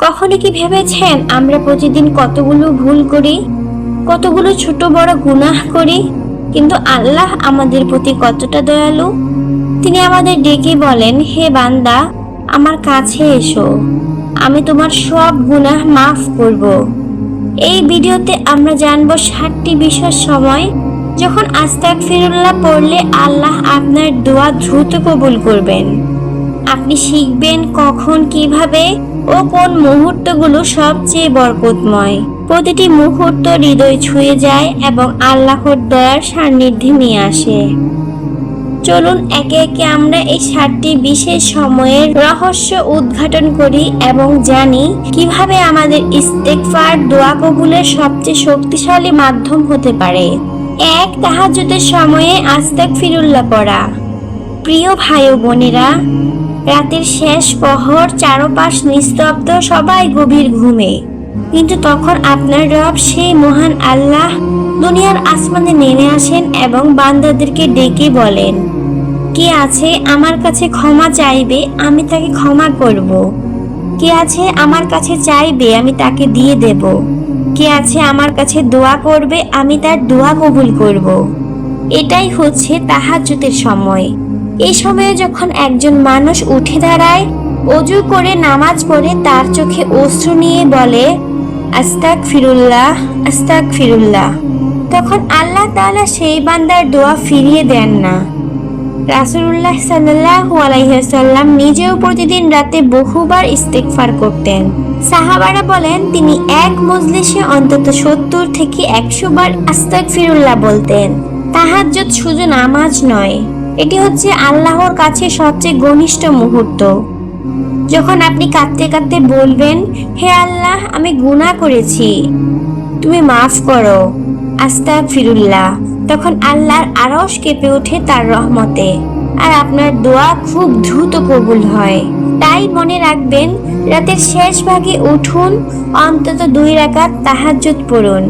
কখনো কি ভেবেছেন আমরা প্রতিদিন কতগুলো ভুল করি? কতগুলো ছোট বড় গুনাহ করি? কিন্তু আল্লাহ আমাদের প্রতি কতটা দয়ালু? তিনি আমাদের ডেকে বলেন, হে বান্দা, আমার কাছে এসো। আমি তোমার সব গুনাহ মাফ করব। এই ভিডিওতে আমরা জানব ষাটটি বিষয়ের সময়, যখন আস্তাক ফিরুল্লাহ পড়লে আল্লাহ আপনার দোয়া দ্রুত কবুল করবেন। আপনি শিখবেন কখন, কীভাবে ও কোন মুহূর্তগুলো সবচেয়ে বরকতময়। প্রতিটি মুহূর্ত হৃদয় ছুঁয়ে যায় এবং আল্লাহর দয়ার সান্নিধ্যে নিয়ে আসে। চলুন একে একে আমরা এই সাতটি বিশেষ সময়ের রহস্য উদ্ঘাটন করি এবং জানি কীভাবে আমাদের ইস্তেকফার দোয়া কবুলের সবচেয়ে শক্তিশালী মাধ্যম হতে পারে। এক, তাহাজ্জুদের সময়ে আস্তাক ফিরুল্লাহ পড়া। প্রিয় ভাই বোনেরা রাতের শেষ প্রহর চারপাশ নিস্তব্ধ, সবাই গভীর ঘুমে। কিন্তু তখন আপনার রব সেই মহান আল্লাহ দুনিয়ার আসমানে নেমে আসেন এবং বান্দাদেরকে ডেকে বলেন, কে আছে আমার কাছে ক্ষমা চাইবে, আমি তাকে ক্ষমা করব। কে আছে আমার কাছে চাইবে, আমি তাকে দিয়ে দেব। কে আছে আমার কাছে দোয়া করবে, আমি তার দোয়া কবুল করব। এটাই হচ্ছে তাহাজ্জুদের সময়। এই সময়ে যখন একজন মানুষ উঠে দাঁড়ায়, অজু করে নামাজ পড়ে তার চোখে অশ্রু নিয়ে বলে আস্তাক ফিরুল্লাহ আস্তাক ফিরুল্লাহ তখন আল্লাহ তাআলা সেই বান্দার দোয়া ফিরিয়ে দেন না। রাসূলুল্লাহ সাল্লাল্লাহু আলাইহি ওয়াসাল্লাম নিজেও প্রতিদিন রাতে বহুবার ইস্তেগফার করতেন। সাহাবারা বলেন, তিনি এক মজলিসে অন্তত সত্তর থেকে একশো বার আস্তাক ফিরুল্লাহ বলতেন। তাহাজ্জুদ শুধু নামাজ নয় এটি হচ্ছে আল্লাহর কাছে সবচেয়ে ঘনিষ্ঠ মুহূর্ত। যখন আপনি কাঁদতে কাঁদতে বলবেন, হে আল্লাহ, আমি গুনাহ করেছি। তুমি মাফ করো। আস্তাক ফিরুল্লাহ তখন আল্লাহর আরশ কেঁপে ওঠে তার রহমতে। আর আপনার দোয়া খুব দ্রুত কবুল হয়। তাই মনে রাখবেন, রাতের শেষ ভাগে উঠুন, অন্তত দুই রাকাত তাহাজ্জুদ পড়ুন।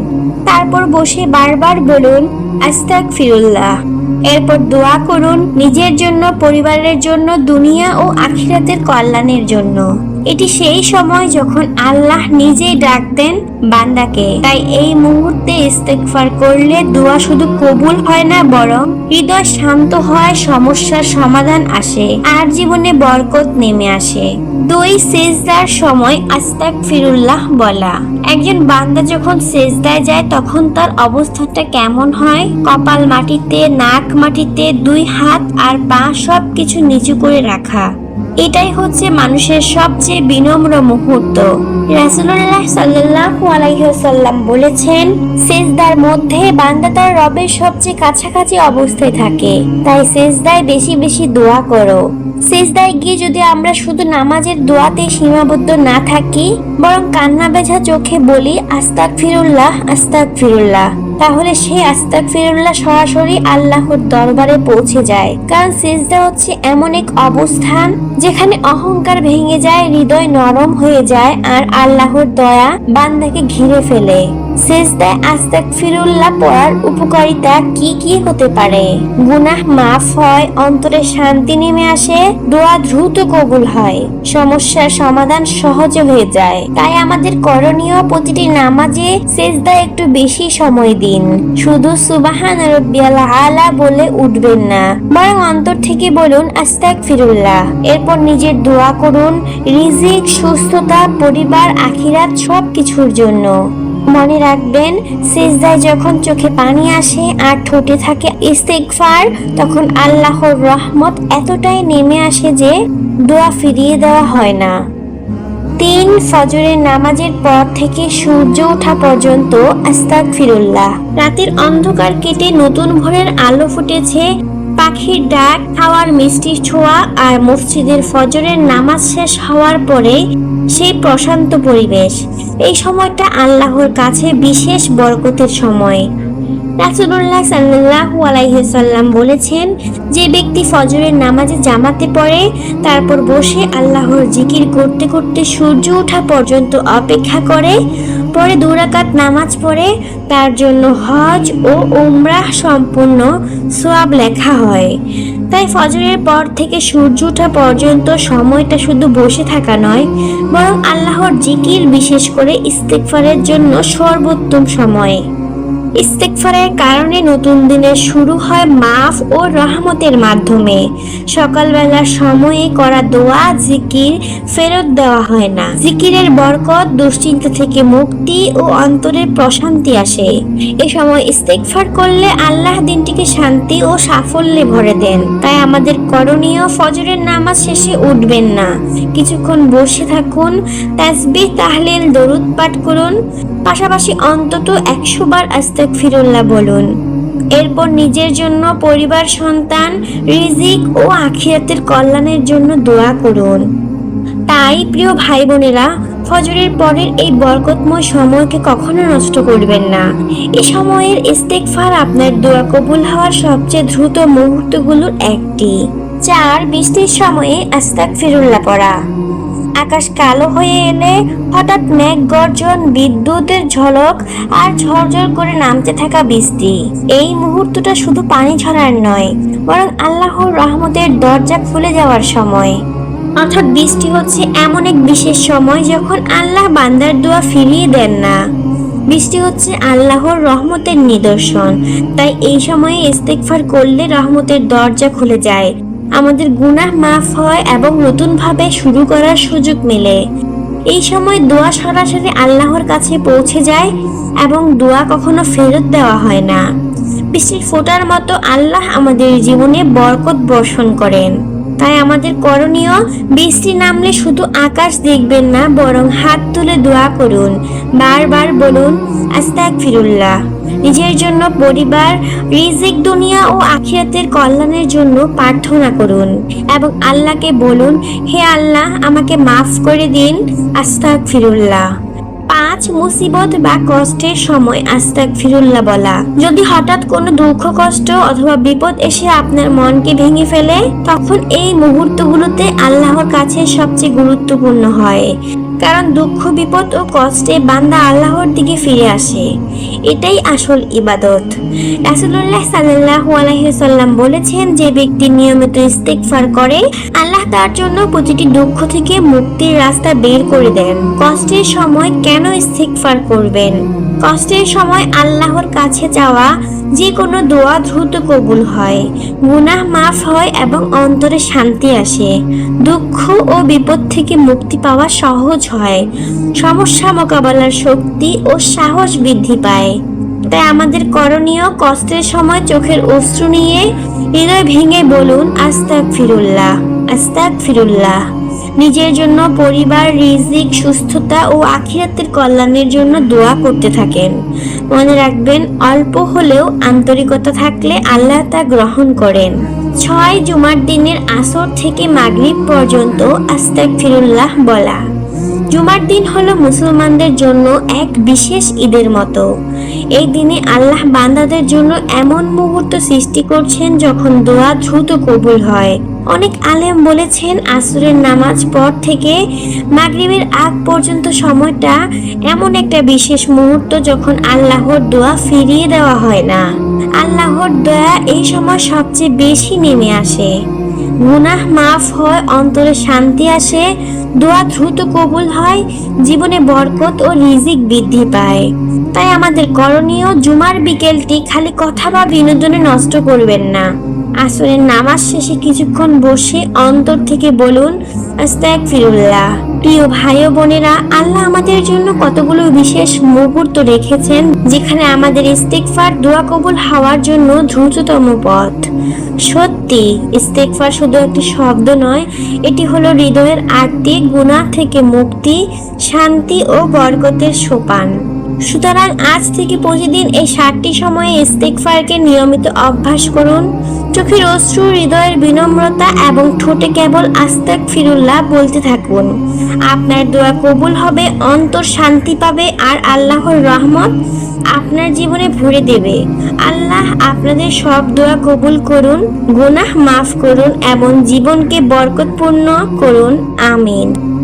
তারপর বসে বারবার বলুন আস্তাক ফিরুল্লাহ এরপর দোয়া করুন নিজের জন্য পরিবারের জন্য দুনিয়া ও আখিরাতের কল্যাণের জন্য। এটি সেই সময় যখন আল্লাহ নিজেই ডাক দেন বান্দাকে। তাই এই মুহূর্তে ইস্তেগফার করলে দোয়া শুধু কবুল হয় না, বরং হৃদয় শান্ত হয় সমস্যার সমাধান আসে আর জীবনে বরকত নেমে আসে। দুই সেজদার সময় আস্তাক ফিরুল্লাহ বলা। একজন বান্দা যখন সেজদায় যায়, তখন তার অবস্থাটা কেমন হয়? কপাল মাটিতে, নাক মাটিতে, দুই হাত আর পা সব কিছু নিচু করে রাখা। এটাই হচ্ছে মানুষের সবচেয়ে বিনম্র মুহূর্ত। আলাইহি বলেছেন, সেজদার মধ্যে বান্দা তার রবের সবচেয়ে কাছাকাছি অবস্থায় থাকে। তাই সেজদায় বেশি বেশি দোয়া করো। সেজদায় গিয়ে যদি আমরা শুধু নামাজের দোয়াতে সীমাবদ্ধ না থাকি, বরং কান্না বেঝা চোখে বলি আস্তাক ফিরুল্লাহ আস্তাক ফিরুল্লাহ তাহলে সেই আস্তাক ফিরুল্লাহ সরাসরি আল্লাহর দরবারে পৌঁছে যায়। কারণ সিজদা হচ্ছে এমন এক অবস্থান যেখানে অহংকার ভেঙে যায়, হৃদয় নরম হয়ে যায় আর আল্লাহর দয়া বান্দাকে ঘিরে ফেলে। সেজদায় আস্তাক ফিরুল্লাহ পড়ার উপকারিতা কি কি হতে পারে? গুনাহ মাফ হয়, অন্তরে শান্তি নেমে আসে, দোয়া দ্রুত কবুল হয়, সমস্যার সমাধান সহজে হয়ে যায়। তাই আমাদের করণীয় প্রতিটি নামাজে সেজদায় একটু বেশি সময় দিন। শুধু সুবাহান রব্বিয়াল আলা বলে উঠবেন না, বরং অন্তর থেকে বলুন আস্তাক ফিরুল্লাহ এরপর নিজের দোয়া করুন, রিজিক, সুস্থতা, পরিবার, আখিরাত সব কিছুর জন্য। মনে রাখবেন, সিজদায় যখন চোখে পানি আসে আর ঠোঁটে থাকে ইস্তেগফার, তখন আল্লাহর রহমত এতটাই নেমে আসে যে দোয়া ফিরিয়ে দেওয়া হয় না। তিন, ফজরের নামাজের পর থেকে সূর্য ওঠা পর্যন্ত আস্তাক ফিরুল্লাহ রাতের অন্ধকার কেটে নতুন ভোরের আলো ফুটেছে, পাখির ডাক, খাওয়ার মিষ্টি ছোঁয়া আর মসজিদের ফজরের নামাজ শেষ হওয়ার পরে সেই প্রশান্ত পরিবেশ। এই সময়টা আল্লাহর কাছে বিশেষ বরকতের সময়। রাসূলুল্লাহ সাল্লাল্লাহু আলাইহি সাল্লাম বলেছেন, যে ব্যক্তি ফজরের নামাজে জামাতে পড়ে, তারপর বসে আল্লাহর জিকির করতে করতে সূর্য ওঠা পর্যন্ত অপেক্ষা করে, পরে দুরাকাত নামাজ পড়ে, তার জন্য হজ ও উমরাহ সম্পূর্ণ সোয়াব লেখা হয়। তাই ফজরের পর থেকে সূর্য ওঠা পর্যন্ত সময়টা শুধু বসে থাকা নয়, বরং আল্লাহর জিকির বিশেষ করে ইস্তেকফারের জন্য সর্বোত্তম সময়। ইস্তেকফারের কারণে নতুন দিনের শুরু হয় মাফ ও রহমতের মাধ্যমে। সকালবেলার সময়ে করা দোয়া, জিকির ফেরত দেওয়া হয় না। জিকিরের বরকত, দুশ্চিন্তা থেকে মুক্তি ও অন্তরের প্রশান্তি আসে। এ সময় ইস্তেকফার করলে আল্লাহ দিনটিকে শান্তি ও সাফল্যে ভরে দেন। তাই আমাদের করণীয় ফজরের নামাজ শেষে উঠবেন না। কিছুক্ষণ বসে থাকুন, তাসবিহ, তাহলিল, দরুদ পাঠ করুন। পাশাপাশি অন্তত একশো বার আস্তাক ফিরুল্লাহ বলুন। এরপর নিজের জন্য পরিবার, সন্তান, রিজিক ও আখিরাতের কল্যাণের জন্য দোয়া করুন। তাই প্রিয় ভাই বোনেরা ফজরের পরের এই বরকতময় সময়কে কখনো নষ্ট করবেন না। এই সময়ের ইস্তেকফার আপনার দোয়া কবুল হওয়ার সবচেয়ে দ্রুত মুহূর্তগুলোর একটি। চার, বৃষ্টির সময়ে আস্তাক ফিরুল্লাহ পড়া। আকাশ কালো হয়ে এলে হঠাৎ মেঘ, গর্জন বিদ্যুতের ঝলক আর ঝরঝর করে নামতে থাকা বৃষ্টি। এই মুহূর্তটা শুধু পানি ঝরার নয়, বরং আল্লাহর রহমতের দরজা খুলে যাওয়ার সময়। অর্থাৎ বৃষ্টি হচ্ছে এমন এক বিশেষ সময় যখন আল্লাহ বান্দার দোয়া ফিরিয়ে দেন না। বৃষ্টি হচ্ছে আল্লাহর রহমতের নিদর্শন, তাই এই সময়ে ইস্তেকফার করলে রহমতের দরজা খুলে যায়। আমাদের গুনাহ মাফ হয় এবং নতুনভাবে শুরু করার সুযোগ মেলে। এই সময় দোয়া সরাসরি আল্লাহর কাছে পৌঁছে যায় এবং দোয়া কখনো ফেরত দেওয়া হয় না। বৃষ্টির ফোটার মতো আল্লাহ আমাদের জীবনে বরকত বর্ষণ করেন। তাই আমাদের করণীয়, বৃষ্টি নামলে শুধু আকাশ দেখবেন না, বরং হাত তুলে দোয়া করুন। বারবার বলুন আস্তাক ফিরুল্লাহ নিজের জন্য পরিবার, রিজিক দুনিয়া ও আখিরাতের কল্যাণের জন্য প্রার্থনা করুন এবং আল্লাহকে বলুন, হে আল্লাহ, আমাকে মাফ করে দিন। আস্তাক ফিরুল্লাহ পাঁচ মুসিবত বা কষ্টের সময় আস্তাক ফিরুল্লাহ বলা। যদি হঠাৎ কোনো দুঃখ, কষ্ট অথবা বিপদ এসে আপনার মনকে ভেঙে ফেলে, তখন এই মুহূর্তগুলোতে আল্লাহর কাছে সবচেয়ে গুরুত্বপূর্ণ হয়। কারণ দুঃখ, বিপদ ও কষ্টে বান্দা আল্লাহর দিকে ফিরে আসে। এটাই আসল ইবাদত। রাসুল্লাহ সাল্লাহু আলহিসাল্লাম বলেছেন, যে ব্যক্তি নিয়মিত ইস্তেকফার করে, আল্লাহ তার জন্য প্রতিটি দুঃখ থেকে মুক্তির রাস্তা বের করে দেন। কষ্টের সময় কেন ইস্তেকফার করবেন? কষ্টের সময় আল্লাহর কাছে যাওয়া যে কোনো দোয়া দ্রুত কবুল হয়। গুনাহ মাফ হয় এবং অন্তরে শান্তি আসে। দুঃখ ও বিপদ থেকে মুক্তি পাওয়া সহজ হয়। সমস্যা মোকাবেলার শক্তি ও সাহস বৃদ্ধি পায়। তাই আমাদের করণীয় কষ্টের সময় চোখের অশ্রু নিয়ে হৃদয় ভেঙে বলুন আস্তাক ফিরুল্লাহ আস্তাক ফিরুল্লাহ নিজের জন্য পরিবার, রিজিক, সুস্থতা ও আখিরাতের কল্যাণের জন্য দোয়া করতে থাকেন। মনে রাখবেন, অল্প হলেও আন্তরিকতা থাকলে আল্লাহ তা গ্রহণ করেন। ছয় জুমার দিনের আসর থেকে মাগরিব পর্যন্ত আস্তাক ফিরুল্লাহ বলা। জুমার দিন হলো মুসলমানদের জন্য এক বিশেষ ঈদের মতো। এই দিনে আল্লাহ বান্দাদের জন্য এমন মুহূর্ত সৃষ্টি করছেন যখন দোয়া দ্রুত কবুল হয়। অনেক আলেম বলেছেন, আসরের নামাজ পর থেকে মাগরিবের আগ পর্যন্ত সময়টা এমন একটা বিশেষ মুহূর্ত যখন আল্লাহর দোয়া ফিরিয়ে দেওয়া হয় না। আল্লাহর দয়া এই সময় সবচেয়ে বেশি নেমে আসে। গুনাহ মাফ হয়, অন্তরে শান্তি আসে, দোয়া দ্রুত কবুল হয়, জীবনে বরকত ও রিজিক বৃদ্ধি পায়। তাই আমাদের করণীয় জুমার বিকেলটি খালি কথা বা বিনোদনে নষ্ট করবেন না। আসরের নামাজ শেষে কিছুক্ষণ বসে অন্তর থেকে বলুন আস্তাক ফিরুল্লাহ প্রিয় ভাই ও বোনেরা, আল্লাহ আমাদের জন্য কতগুলো বিশেষ মুহূর্ত রেখেছেন, যেখানে আমাদের ইস্তেকফার দোয়া কবুল হওয়ার জন্য দ্রুততম পথ। সত্যি ইস্তেকফার শুধু একটি শব্দ নয়, এটি হলো হৃদয়ের আত্মিক গুণা থেকে মুক্তি, শান্তি ও বরকতের সোপান। সুতরাং আজ থেকে প্রতিদিন এই ষাটটি সময়ে ইস্তেকফারকে নিয়মিত অভ্যাস করুন। চোখের অশ্রু, হৃদয়ের বিনম্রতা এবং ঠোঁটে কেবল আস্তাক ফিরুল্লাহ বলতে থাকুন। আপনার দোয়া কবুল হবে, অন্তর শান্তি পাবে আর আল্লাহর রহমত আপনার জীবনে ভরে দেবে। আল্লাহ আপনাদের সব দোয়া কবুল করুন, গুনাহ মাফ করুন এবং জীবনকে বরকতপূর্ণ করুন। আমিন।